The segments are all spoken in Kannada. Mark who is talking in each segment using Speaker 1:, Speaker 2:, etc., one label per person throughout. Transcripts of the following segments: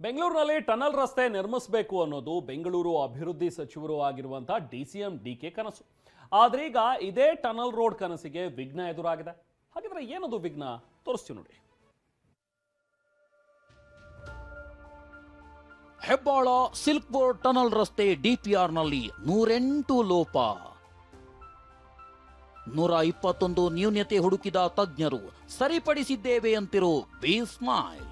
Speaker 1: ಬೆಂಗಳೂರಿನಲ್ಲಿ ಟನಲ್ ರಸ್ತೆ ನಿರ್ಮಿಸಬೇಕು ಅನ್ನೋದು ಬೆಂಗಳೂರು ಅಭಿವೃದ್ಧಿ ಸಚಿವರು ಆಗಿರುವಂತಹ ಡಿ ಸಿ ಕೆ ಕನಸು ಆದರೀಗ ಇದೇ ಟನಲ್ ರೋಡ್ ಕನಸಿಗೆ ವಿಘ್ನ ಎದುರಾಗಿದೆ. ಹಾಗಿದ್ರೆ ಏನದು ವಿಘ್ನ? ತೋರಿಸ್ತೀವಿ ನೋಡಿ.
Speaker 2: ಹೆಬ್ಬಾಳ ಸಿಲ್ಕ್ ಬೋರ್ಡ್ ಟನಲ್ ರಸ್ತೆ ಡಿಪಿಆರ್ನಲ್ಲಿ ನೂರೆಂಟು ಲೋಪ. ನೂರ ಇಪ್ಪತ್ತೊಂದು ನ್ಯೂನ್ಯತೆ ಹುಡುಕಿದ ತಜ್ಞರು ಸರಿಪಡಿಸಿದ್ದೇವೆ ಅಂತಿರೋ ಬಿ ಸ್ಮೈಲ್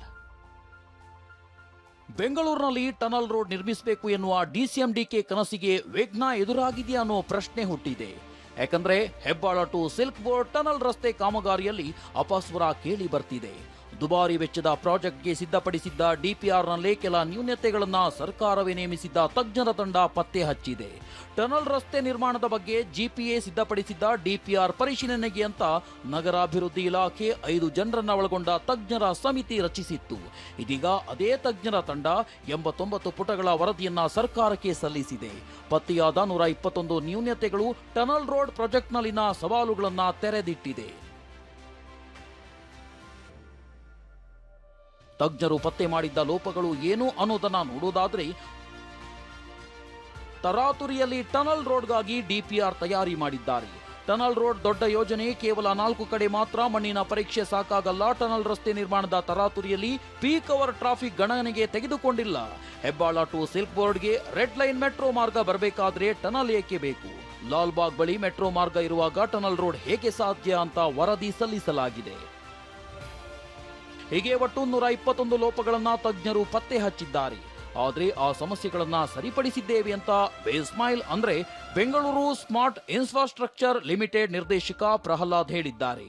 Speaker 2: ಬೆಂಗಳೂರಿನಲ್ಲಿ ಟನಲ್ ರೋಡ್ ನಿರ್ಮಿಸಬೇಕು ಎನ್ನುವ ಡಿಸಿಎಂಡಿಕೆ ಕನಸಿಗೆ ವಿಘ್ನ ಎದುರಾಗಿದೆಯಾ ಅನ್ನೋ ಪ್ರಶ್ನೆ ಹುಟ್ಟಿದೆ. ಯಾಕಂದ್ರೆ Hebbal to silk board tunnel ರಸ್ತೆ ಕಾಮಗಾರಿಯಲ್ಲಿ ಅಪಸ್ವರ ಕೇಳಿ ಬರ್ತಿದೆ. ದುಬಾರಿ ವೆಚ್ಚದ ಪ್ರಾಜೆಕ್ಟ್ಗೆ ಸಿದ್ಧಪಡಿಸಿದ್ದ ಡಿಪಿಆರ್ನಲ್ಲಿ ಕೆಲ ನ್ಯೂನತೆಗಳನ್ನು ಸರ್ಕಾರವೇ ನೇಮಿಸಿದ್ದ ತಜ್ಞರ ತಂಡ ಪತ್ತೆ ಹಚ್ಚಿದೆ. ಟನಲ್ ರಸ್ತೆ ನಿರ್ಮಾಣದ ಬಗ್ಗೆ ಜಿಪಿಎ ಸಿದ್ಧಪಡಿಸಿದ್ದ ಡಿಪಿಆರ್ ಪರಿಶೀಲನೆಗೆ ಅಂತ ನಗರಾಭಿವೃದ್ಧಿ ಇಲಾಖೆ ಐದು ಜನರನ್ನು ಒಳಗೊಂಡ ತಜ್ಞರ ಸಮಿತಿ ರಚಿಸಿತ್ತು. ಇದೀಗ ಅದೇ ತಜ್ಞರ ತಂಡ ಎಂಬತ್ತೊಂಬತ್ತು ಪುಟಗಳ ವರದಿಯನ್ನ ಸರ್ಕಾರಕ್ಕೆ ಸಲ್ಲಿಸಿದೆ. ಪತ್ತೆಯಾದ ನೂರ ಇಪ್ಪತ್ತೊಂದು ನ್ಯೂನತೆಗಳು ಟನಲ್ ರೋಡ್ ಪ್ರಾಜೆಕ್ಟ್ನಲ್ಲಿನ ಸವಾಲುಗಳನ್ನು ತೆರೆದಿಟ್ಟಿದೆ. ತಜ್ಞರು ಪತ್ತೆ ಮಾಡಿದ್ದ ಲೋಪಗಳು ಏನು ಅನ್ನೋದನ್ನ ನೋಡೋದಾದ್ರೆ ತರಾತುರಿಯಲ್ಲಿ ಟನಲ್ ರೋಡ್ಗಾಗಿ ಡಿಪಿಆರ್ ತಯಾರಿ ಮಾಡಿದ್ದಾರೆ. ಟನಲ್ ರೋಡ್ ದೊಡ್ಡ ಯೋಜನೆ, ಕೇವಲ ನಾಲ್ಕು ಕಡೆ ಮಾತ್ರ ಮಣ್ಣಿನ ಪರೀಕ್ಷೆ ಸಾಕಾಗಲ್ಲ. ಟನಲ್ ರಸ್ತೆ ನಿರ್ಮಾಣದ ತರಾತುರಿಯಲ್ಲಿ ಪೀಕ್ ಅವರ್ ಟ್ರಾಫಿಕ್ ಗಣನೆಗೆ ತೆಗೆದುಕೊಂಡಿಲ್ಲ. ಹೆಬ್ಬಾಳ ಟು ಸಿಲ್ಕ್ ಬೋರ್ಡ್ಗೆ ರೆಡ್ ಲೈನ್ ಮೆಟ್ರೋ ಮಾರ್ಗ ಬರಬೇಕಾದ್ರೆ ಟನಲ್ ಏಕೆ ಬೇಕು? ಲಾಲ್ಬಾಗ್ ಬಳಿ ಮೆಟ್ರೋ ಮಾರ್ಗ ಇರುವಾಗ ಟನಲ್ ರೋಡ್ ಹೇಗೆ ಸಾಧ್ಯ ಅಂತ ವರದಿ ಸಲ್ಲಿಸಲಾಗಿದೆ. ಹೀಗೆ ಒಟ್ಟು ನೂರ ಇಪ್ಪತ್ತೊಂದು ಲೋಪಗಳನ್ನ ತಜ್ಞರು ಪತ್ತೆ ಹಚ್ಚಿದ್ದಾರೆ. ಆದರೆ ಆ ಸಮಸ್ಯೆಗಳನ್ನ ಸರಿಪಡಿಸಿದ್ದೇವೆ ಅಂತ ಬೇಸ್ಮೈಲ್ ಅಂದ್ರೆ ಬೆಂಗಳೂರು ಸ್ಮಾರ್ಟ್ ಇನ್ಫ್ರಾಸ್ಟ್ರಕ್ಚರ್ ಲಿಮಿಟೆಡ್ ನಿರ್ದೇಶಕ ಪ್ರಹ್ಲಾದ್ ಹೇಳಿದ್ದಾರೆ.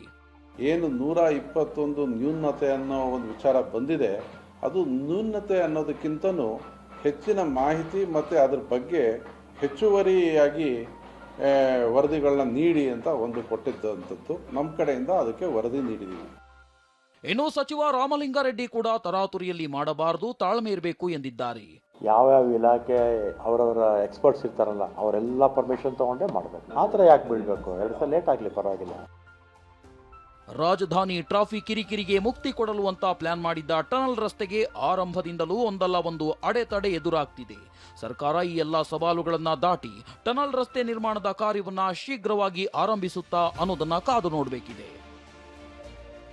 Speaker 3: ಏನು ನೂರ ಇಪ್ಪತ್ತೊಂದು ನ್ಯೂನತೆ ಅನ್ನೋ ಒಂದು ವಿಚಾರ ಬಂದಿದೆ, ಅದು ನ್ಯೂನತೆ ಅನ್ನೋದಕ್ಕಿಂತನೂ ಹೆಚ್ಚಿನ ಮಾಹಿತಿ ಮತ್ತು ಅದ್ರ ಬಗ್ಗೆ ಹೆಚ್ಚುವರಿಯಾಗಿ ವರದಿಗಳನ್ನ ನೀಡಿ ಅಂತ ಒಂದು ಕೊಟ್ಟಿದ್ದಂಥದ್ದು. ನಮ್ಮ ಕಡೆಯಿಂದ ಅದಕ್ಕೆ ವರದಿ ನೀಡಿದ್ದೀವಿ
Speaker 2: ಇನ್ನು ಸಚಿವ ರಾಮಲಿಂಗಾರೆಡ್ಡಿ ಕೂಡ ತರಾತುರಿಯಲ್ಲಿ ಮಾಡಬಾರದು ತಾಳ್ಮೆ ಇರಬೇಕು ಎಂದಿದ್ದಾರೆ.
Speaker 4: ಯಾವ್ಯಾವ ಇಲಾಖೆ ಅವರವರ ಎಕ್ಸ್ಪರ್ಟ್ಸ್ ಇರ್ತಾರಲ್ಲ ಅವರೆಲ್ಲ ಪರ್ಮಿಷನ್ ತಗೊಂಡೇ ಮಾಡಬೇಕು. ಆತರ ಥರ ಯಾಕೆ ಬೀಳಬೇಕು? ಎರಡು ಸಲ ಲೇಟ್ ಆಗಲಿ ಪರವಾಗಿಲ್ಲ.
Speaker 2: ರಾಜಧಾನಿ ಟ್ರಾಫಿ ಕಿರಿಕಿರಿಗೆ ಮುಕ್ತಿ ಕೊಡಲು ಅಂತ ಪ್ಲಾನ್ ಮಾಡಿದ್ದ ಟನಲ್ ರಸ್ತೆಗೆ ಆರಂಭದಿಂದಲೂ ಒಂದಲ್ಲ ಒಂದು ಅಡೆತಡೆ ಎದುರಾಗ್ತಿದೆ. ಸರ್ಕಾರ ಈ ಎಲ್ಲ ಸವಾಲುಗಳನ್ನು ದಾಟಿ ಟನಲ್ ರಸ್ತೆ ನಿರ್ಮಾಣದ ಕಾರ್ಯವನ್ನು ಶೀಘ್ರವಾಗಿ ಆರಂಭಿಸುತ್ತಾ ಅನ್ನೋದನ್ನ ಕಾದು ನೋಡಬೇಕಿದೆ.